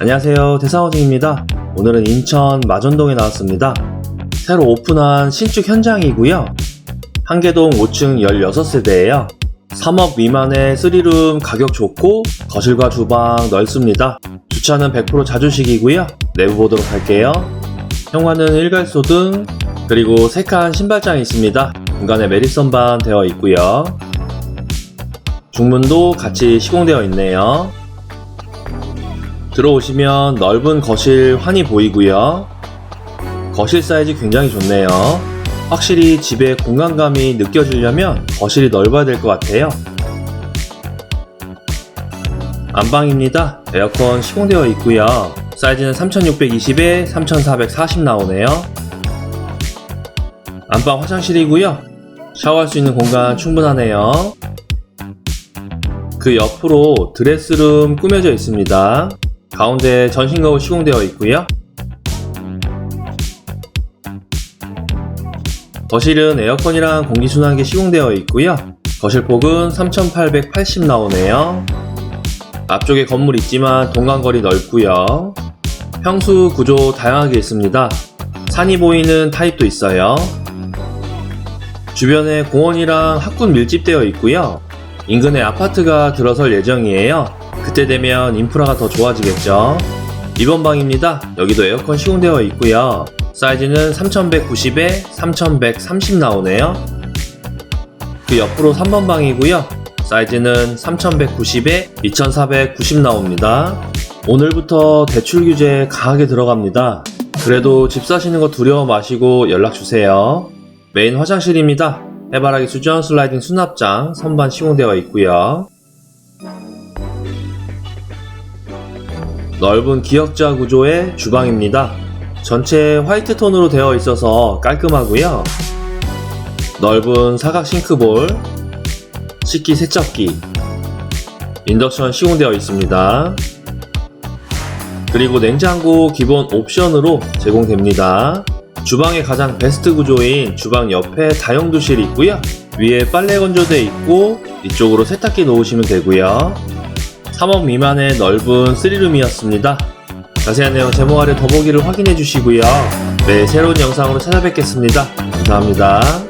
안녕하세요. 대상호진입니다. 오늘은 인천 마전동에 나왔습니다. 새로 오픈한 신축 현장이고요. 한계동 5층 16세대예요. 3억 미만의 3룸 가격 좋고 거실과 주방 넓습니다. 주차는 100% 자주식이고요. 내부 보도록 할게요. 현관은 일괄소 등 그리고 세 칸 신발장이 있습니다 중간에 메리선반 되어 있고요 중문도 같이 시공되어 있네요 들어오시면 넓은 거실 환히 보이고요. 거실 사이즈 굉장히 좋네요. 확실히 집의 공간감이 느껴지려면 거실이 넓어야 될 것 같아요. 안방입니다. 에어컨 시공되어 있고요. 사이즈는 3620에 3440 나오네요. 안방 화장실이고요. 샤워할 수 있는 공간 충분하네요. 그 옆으로 드레스룸 꾸며져 있습니다. 가운데 전신 거울 시공되어 있고요. 거실은 에어컨이랑 공기순환기 시공되어 있고요. 거실 폭은 3880 나오네요. 앞쪽에 건물 있지만 동간거리 넓고요. 평수 구조 다양하게 있습니다. 산이 보이는 타입도 있어요. 주변에 공원이랑 학군 밀집되어 있고요. 인근에 아파트가 들어설 예정이에요. 그때 되면 인프라가 더 좋아지겠죠. 이번 방입니다. 여기도 에어컨 시공되어 있고요. 사이즈는 3190에 3130 나오네요. 그 옆으로 3번 방이고요. 사이즈는 3190에 2490 나옵니다. 오늘부터 대출 규제 강하게 들어갑니다. 그래도 집 사시는 거 두려워 마시고 연락 주세요. 메인 화장실입니다. 해바라기 수전 슬라이딩 수납장 선반 시공되어 있고요. 넓은 기역자 구조의 주방입니다. 전체 화이트 톤으로 되어 있어서 깔끔하고요. 넓은 사각 싱크볼, 식기 세척기, 인덕션 시공되어 있습니다. 그리고 냉장고 기본 옵션으로 제공됩니다. 주방의 가장 베스트 구조인 주방 옆에 다용도실이 있고요. 위에 빨래 건조대 있고 이쪽으로 세탁기 놓으시면 되고요. 3억 미만의 넓은 3룸이었습니다. 자세한 내용 제목 아래 더보기를 확인해 주시고요. 네, 새로운 영상으로 찾아뵙겠습니다. 감사합니다.